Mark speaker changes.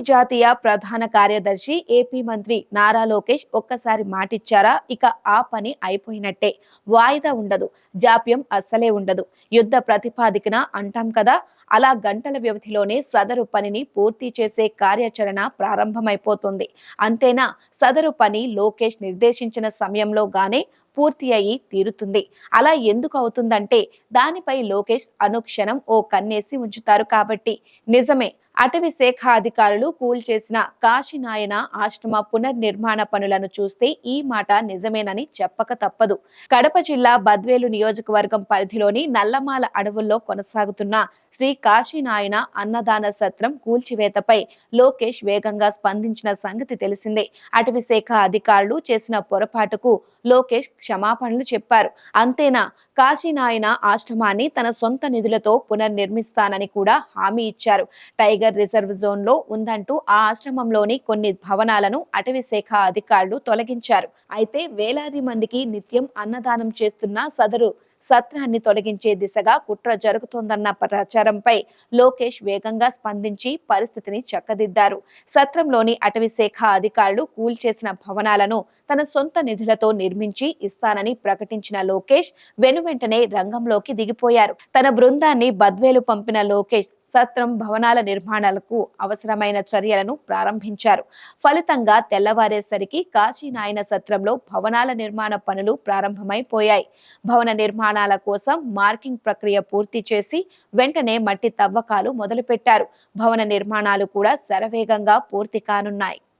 Speaker 1: జాతీయ ప్రధాన కార్యదర్శి ఏపీ మంత్రి నారా లోకేష్ ఒక్కసారి మాటిచ్చారా? ఇక ఆ పని అయిపోయినట్టే. వాయిదా ఉండదు. జాప్యం అస్సలే ఉండదు. యుద్ధ ప్రతిపాదికన అంటాం కదా? అలా గంటల వ్యవధిలోనే సదరు పనిని పూర్తి చేసే కార్యాచరణ ప్రారంభమైపోతుంది. అంతేనా? సదరు పని లోకేష్ నిర్దేశించిన సమయంలో గానే పూర్తి అయి తీరుతుంది. అలా ఎందుకు అవుతుందంటే దానిపై లోకేష్ అనుక్షణం ఓ కన్నేసి ఉంచుతారు కాబట్టి. నిజమే. అటవీ శాఖ అధికారులు కూల్చేసిన కాశీనాయన ఆశ్రమ పునర్నిర్మాణ పనులను చూస్తే ఈ మాట నిజమేనని చెప్పక తప్పదు. కడప జిల్లా బద్వేలు నియోజకవర్గం పరిధిలోని నల్లమాల అడవుల్లో కొనసాగుతున్న శ్రీ కాశీనాయన అన్నదాన సత్రం కూల్చివేతపై లోకేష్ వేగంగా స్పందించిన సంగతి తెలిసిందే. అటవీ శాఖ అధికారులు చేసిన పొరపాటుకు లోకేష్ క్షమాపణలు చెప్పారు. అంతేనా? కాశీనాయన ఆశ్రమాన్ని తన సొంత నిధులతో పునర్నిర్మిస్తానని కూడా హామీ ఇచ్చారు. టైగర్ రిజర్వ్ జోన్లో ఉందంటూ ఆ ఆశ్రమంలోని కొన్ని భవనాలను అటవీ శాఖ అధికారులు తొలగించారు. అయితే వేలాది మందికి నిత్యం అన్నదానం చేస్తున్న సదరు సత్రాన్ని తొలగించే దిశగా కుట్ర జరుగుతోందన్న ప్రచారంపై లోకేష్ వేగంగా స్పందించి పరిస్థితిని చక్కదిద్దారు. సత్రంలోని అటవీ శాఖ అధికారులు కూల్చేసిన భవనాలను తన సొంత నిధులతో నిర్మించి ఇస్తానని ప్రకటించిన లోకేష్ వెనువెంటనే రంగంలోకి దిగిపోయారు. తన బృందాన్ని బద్వేలు పంపిన లోకేష్ సత్రం భవనాల నిర్మాణాలకు అవసరమైన చర్యలను ప్రారంభించారు. ఫలితంగా తెల్లవారేసరికి కాశీనాయన సత్రంలో భవనాల నిర్మాణ పనులు ప్రారంభమైపోయాయి. భవన నిర్మాణాల కోసం మార్కింగ్ ప్రక్రియ పూర్తి చేసి వెంటనే మట్టి తవ్వకాలు మొదలుపెట్టారు. భవన నిర్మాణాలు కూడా శరవేగంగా పూర్తి కానున్నాయి.